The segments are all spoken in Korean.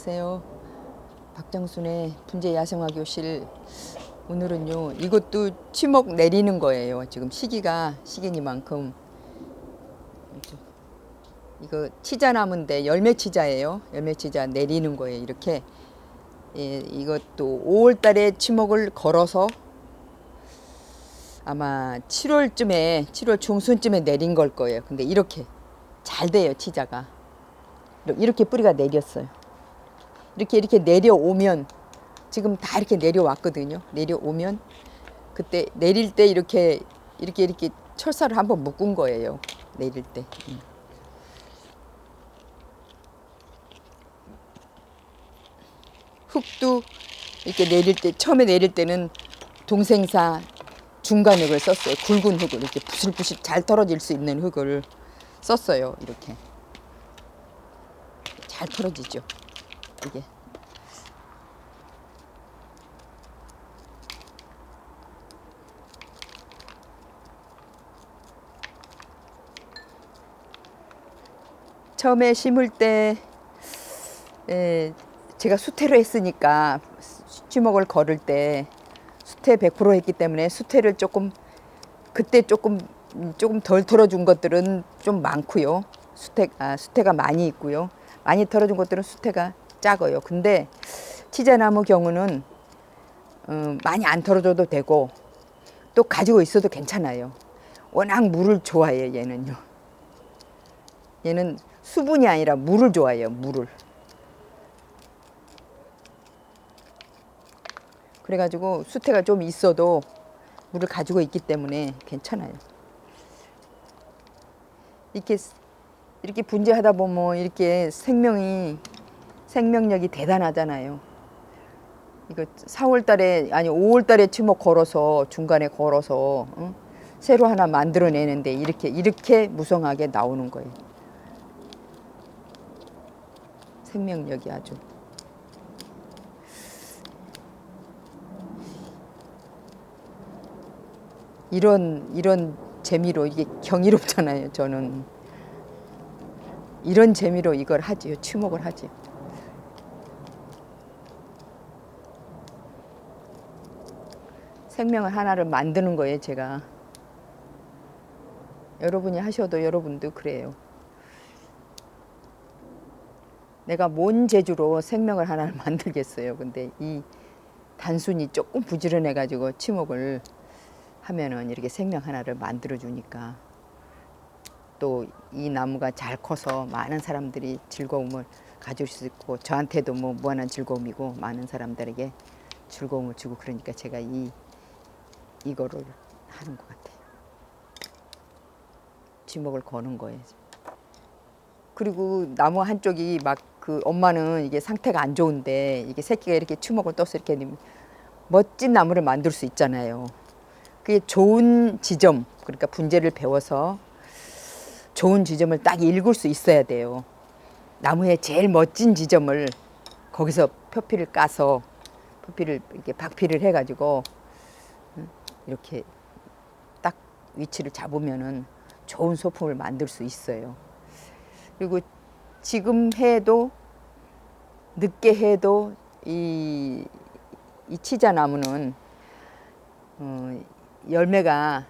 안녕하세요. 박정순의 분재 야생화 교실. 오늘은요, 이것도 치목 내리는 거예요. 지금 시기가 시기니만큼. 이거 치자 나무인데 열매 치자예요. 열매 치자 내리는 거예요. 이렇게. 예, 이것도 5월 달에 치목을 걸어서 아마 7월쯤에, 7월 중순쯤에 내린 걸 거예요. 근데 이렇게 잘 돼요, 치자가. 이렇게 뿌리가 내렸어요. 이렇게 이렇게 내려오면 지금 다 이렇게 내려왔거든요. 내려오면 그때 내릴 때 이렇게 이렇게 이렇게 철사를 한번 묶은 거예요. 내릴 때. 음. 흙도 이렇게 내릴 때 처음에 내릴 때는 동생사 중간 흙을 썼어요. 굵은 흙을 이렇게 부실부실 잘 떨어질 수 있는 흙을 썼어요. 이렇게 잘 털어지죠. 이게 처음에 심을 때 에, 제가 수태로 했으니까 수목을 걸을 때 수태 100% 했기 때문에 수태를 조금 그때 조금 조금 덜 털어준 것들은 좀 많고요. 수태 아, 수태가 많이 있고요. 많이 털어준 것들은 수태가 작아요. 근데 치자나무 경우는 음, 많이 안 털어줘도 되고 또 가지고 있어도 괜찮아요. 워낙 물을 좋아해요. 얘는요. 얘는 수분이 아니라 물을 좋아해요. 물을. 그래가지고 수태가 좀 있어도 물을 가지고 있기 때문에 괜찮아요. 이렇게 이렇게 분재하다 보면 이렇게 생명이 생명력이 대단하잖아요. 이거 4월 달에 아니 5월 달에 치목 걸어서 중간에 걸어서 응? 새로 하나 만들어내는데 이렇게 이렇게 무성하게 나오는 거예요. 생명력이 아주 이런 이런 재미로 이게 경이롭잖아요. 저는 이런 재미로 이걸 하지요. 추목을 하지요. 생명을 하나를 만드는 거예요, 제가. 여러분이 하셔도 여러분도 그래요. 내가 뭔 재주로 생명을 하나를 만들겠어요. 근데 이 단순히 조금 부지런해 가지고 치목을 하면은 이렇게 생명 하나를 만들어 주니까 또 이 나무가 잘 커서 많은 사람들이 즐거움을 가질 수 있고 저한테도 뭐 무한한 즐거움이고 많은 사람들에게 즐거움을 주고 그러니까 제가 이 이거를 하는 것 같아요. 지목을 거는 거예요. 그리고 나무 한쪽이 막 그 엄마는 이게 상태가 안 좋은데 이게 새끼가 이렇게 추목을 떠서 이렇게 멋진 나무를 만들 수 있잖아요. 그게 좋은 지점, 그러니까 분재를 배워서 좋은 지점을 딱 읽을 수 있어야 돼요. 나무의 제일 멋진 지점을 거기서 표피를 까서 표피를 이렇게 박피를 해가지고 이렇게 딱 위치를 잡으면은 좋은 소품을 만들 수 있어요. 그리고 지금 해도 늦게 해도 이, 이 치자 나무는 어, 열매가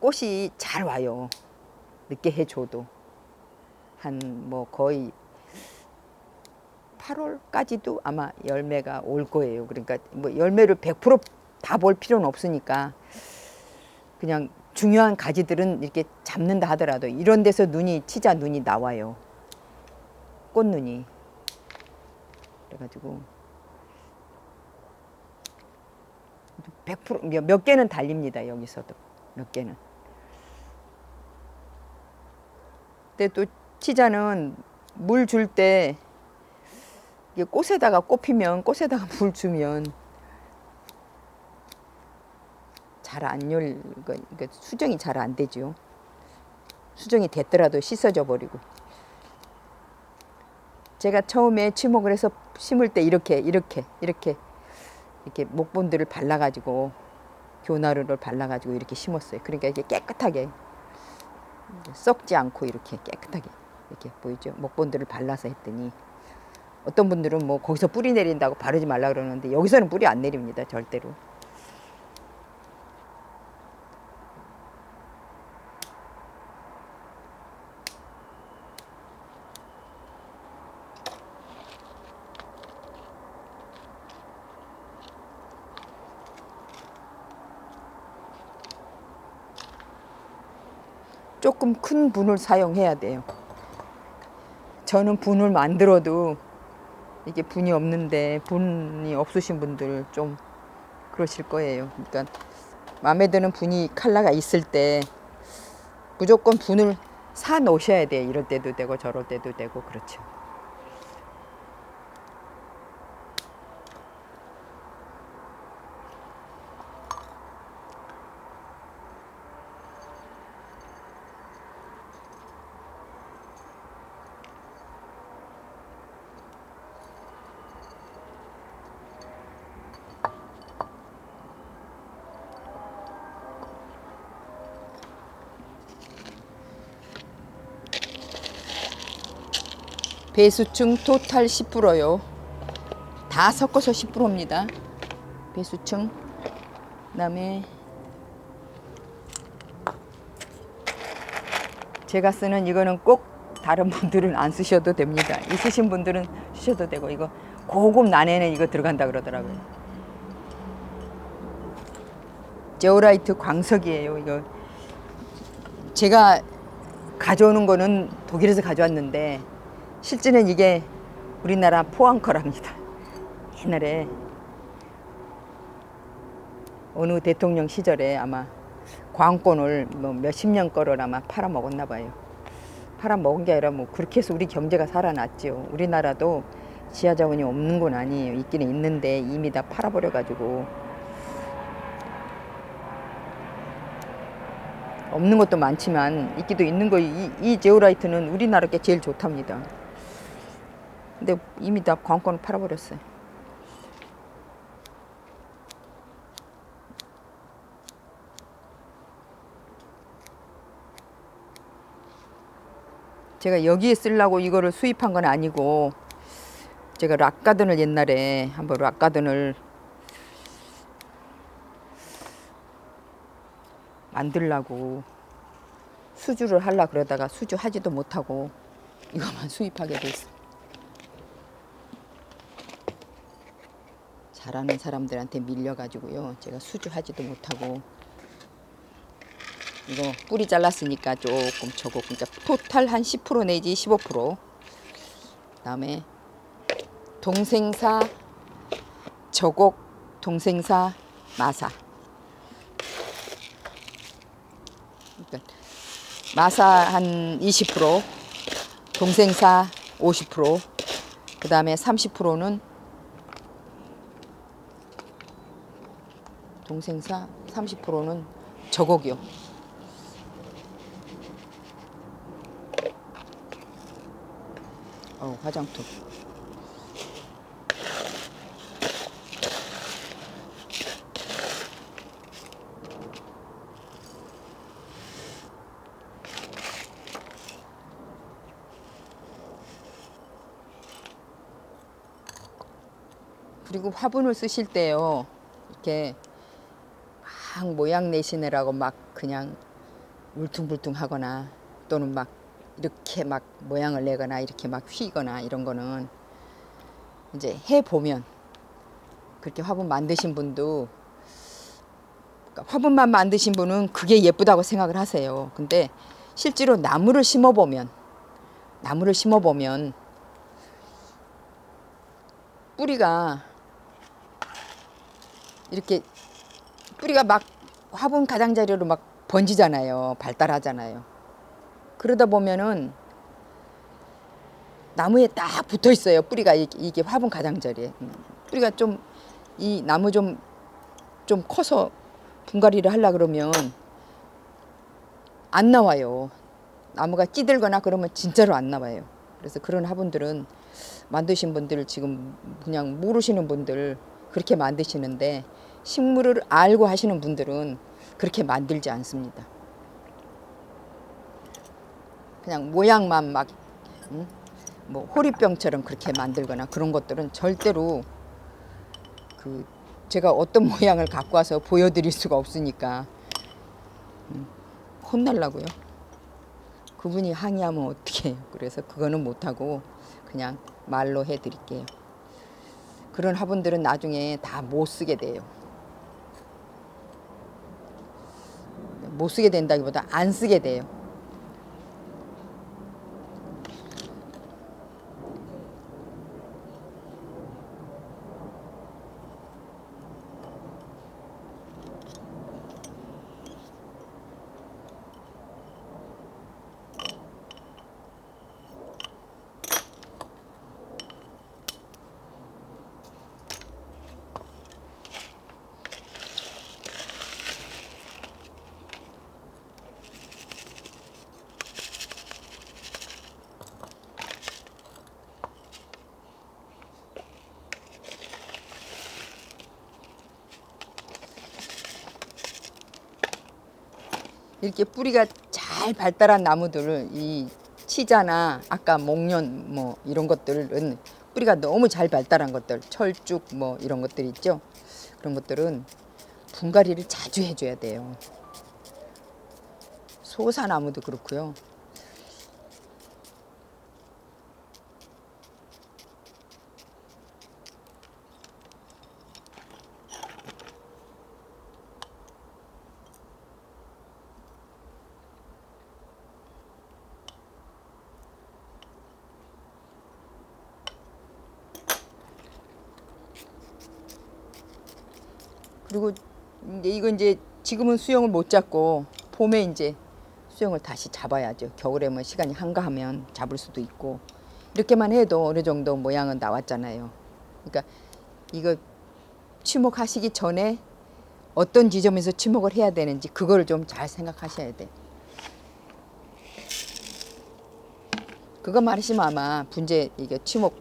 꽃이 잘 와요. 늦게 해줘도 한 뭐 거의 8월까지도 아마 열매가 올 거예요. 그러니까 뭐 열매를 100% 다 볼 필요는 없으니까 그냥 중요한 가지들은 이렇게 잡는다 하더라도 이런 데서 눈이 치자 눈이 나와요. 꽃눈이. 그래가지고 100%몇 몇 개는 달립니다 여기서도 몇 개는. 근데 또 치자는 물 줄 때 꽃에다가 꽃 피면 꽃에다가 물 주면 잘안 열, 그러니까 수정이 잘 안 되죠. 수정이 됐더라도 씻어져 버리고. 제가 처음에 치목을 해서 심을 때 이렇게 이렇게 이렇게 이렇게 목본들을 발라가지고 교나루를 발라가지고 이렇게 심었어요. 그러니까 이게 깨끗하게 썩지 않고 이렇게 깨끗하게 이렇게 보이죠. 목본들을 발라서 했더니 어떤 분들은 뭐 거기서 뿌리 내린다고 바르지 말라 그러는데 여기서는 뿌리 안 내립니다 절대로. 조금 큰 분을 사용해야 돼요. 저는 분을 만들어도 이게 분이 없는데 분이 없으신 분들 좀 그러실 거예요. 그러니까 마음에 드는 분이 칼라가 있을 때 무조건 분을 사 놓으셔야 돼요. 이럴 때도 되고 저럴 때도 되고 그렇죠. 배수층 토탈 10%요. 다 섞어서 10%입니다. 배수층. 그다음에 제가 쓰는 이거는 꼭 다른 분들은 안 쓰셔도 됩니다. 있으신 분들은 쓰셔도 되고 이거 고급 난에는 이거 들어간다 그러더라고요. 제오라이트 광석이에요. 이거 제가 가져오는 거는 독일에서 가져왔는데 실제는 이게 우리나라 포항 거랍니다. 옛날에 어느 대통령 시절에 아마 광권을 뭐 몇십 년 거를 아마 팔아 먹었나 봐요. 팔아 먹은 게 아니라 뭐 그렇게 해서 우리 경제가 살아났지요. 우리나라도 지하 자원이 없는 건 아니에요. 있기는 있는데 이미 다 팔아버려 가지고 없는 것도 많지만 있기도 있는 거 이, 이 제오라이트는 우리나라 게 제일 좋답니다. 근데 이미 다 관건을 팔아버렸어요. 제가 여기에 쓰려고 이거를 수입한 건 아니고 제가 락가든을 옛날에 한번 락가든을 만들라고 수주를 하려 그러다가 수주 하지도 못하고 이것만 수입하게 됐어. 잘하는 사람들한테 밀려가지고요. 제가 수주하지도 못하고 이거 뿌리 잘랐으니까 조금 저거 그러니까 토탈 한 10% 내지 15% 그다음에 동생사 저곡 동생사 마사 그러니까 마사 한 20% 동생사 50% 그 다음에 30%는 동생사 30%는 저곡이요. 어, 화장품. 그리고 화분을 쓰실 때요. 이렇게 막 모양 내시느라고 막 그냥 울퉁불퉁 하거나 또는 막 이렇게 막 모양을 내거나 이렇게 막 휘거나 이런 거는 이제 해 보면 그렇게 화분 만드신 분도 그러니까 화분만 만드신 분은 그게 예쁘다고 생각을 하세요. 근데 실제로 나무를 심어 보면 나무를 심어 보면 뿌리가 이렇게 뿌리가 막 화분 가장자리로 막 번지잖아요. 발달하잖아요. 그러다 보면은 나무에 딱 붙어 있어요. 뿌리가 이- 이게 화분 가장자리에. 음. 뿌리가 좀 이 나무 좀좀 커서 분갈이를 하려 그러면 안 나와요. 나무가 찌들거나 그러면 진짜로 안 나와요. 그래서 그런 화분들은 만드신 분들 지금 그냥 모르시는 분들 그렇게 만드시는데 식물을 알고 하시는 분들은 그렇게 만들지 않습니다. 그냥 모양만 막 응? 뭐 호리병처럼 그렇게 만들거나 그런 것들은 절대로 그 제가 어떤 모양을 갖고 와서 보여드릴 수가 없으니까 음, 혼날라고요. 그분이 항의하면 어떻게 해요? 그래서 그거는 못하고 그냥 말로 해드릴게요. 그런 화분들은 나중에 다 못 쓰게 돼요. 못 쓰게 된다기보다 안 쓰게 돼요. 이렇게 뿌리가 잘 발달한 나무들을 이 치자나 아까 목련 뭐 이런 것들은 뿌리가 너무 잘 발달한 것들 철쭉 뭐 이런 것들 있죠? 그런 것들은 분갈이를 자주 해줘야 돼요. 소사나무도 그렇고요 그리고 이제 이거 이제 지금은 수영을 못 잡고 봄에 이제 수영을 다시 잡아야죠. 겨울에 뭐 시간이 한가하면 잡을 수도 있고 이렇게만 해도 어느 정도 모양은 나왔잖아요. 그러니까 이거 치목하시기 전에 어떤 지점에서 치목을 해야 되는지 그거를 좀 잘 생각하셔야 돼. 그거 말하시면 아마 분재 이게 치목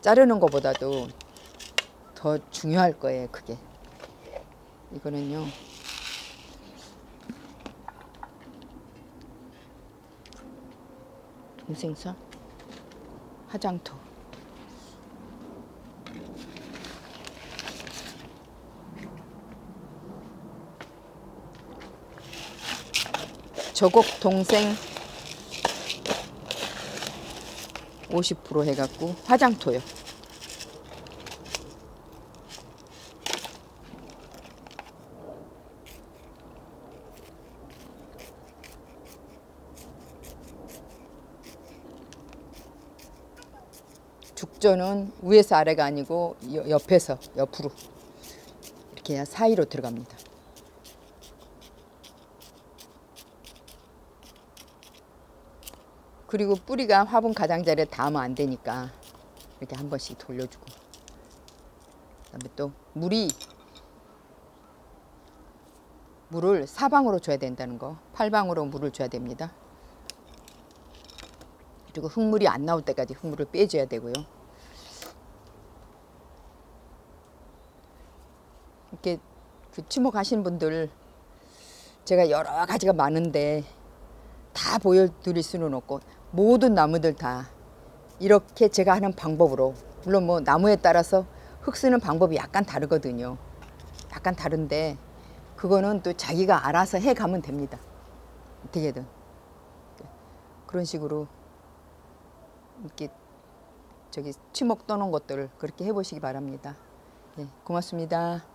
자르는 것보다도 더 중요할 거예요. 그게. 이거는요. 동생선 화장토 저곡 동생 50% 해갖고 화장토요. 죽전은 위에서 아래가 아니고 여- 옆에서 옆으로 이렇게 사이로 들어갑니다. 그리고 뿌리가 화분 가장자리에 닿으면 안 되니까 이렇게 한 번씩 돌려주고 그다음에 또 물이 물을 사방으로 줘야 된다는 거 팔방으로 물을 줘야 됩니다. 그리고 흙물이 안 나올 때까지 흙물을 빼줘야 되고요. 이렇게 그 추목하신 분들 제가 여러 가지가 많은데 다 보여드릴 수는 없고 모든 나무들 다 이렇게 제가 하는 방법으로 물론 뭐 나무에 따라서 흙 쓰는 방법이 약간 다르거든요. 약간 다른데 그거는 또 자기가 알아서 해 가면 됩니다. 어떻게든 그런 식으로 이렇게 저기 치목 떠놓은 것들을 그렇게 해보시기 바랍니다. 네, 고맙습니다.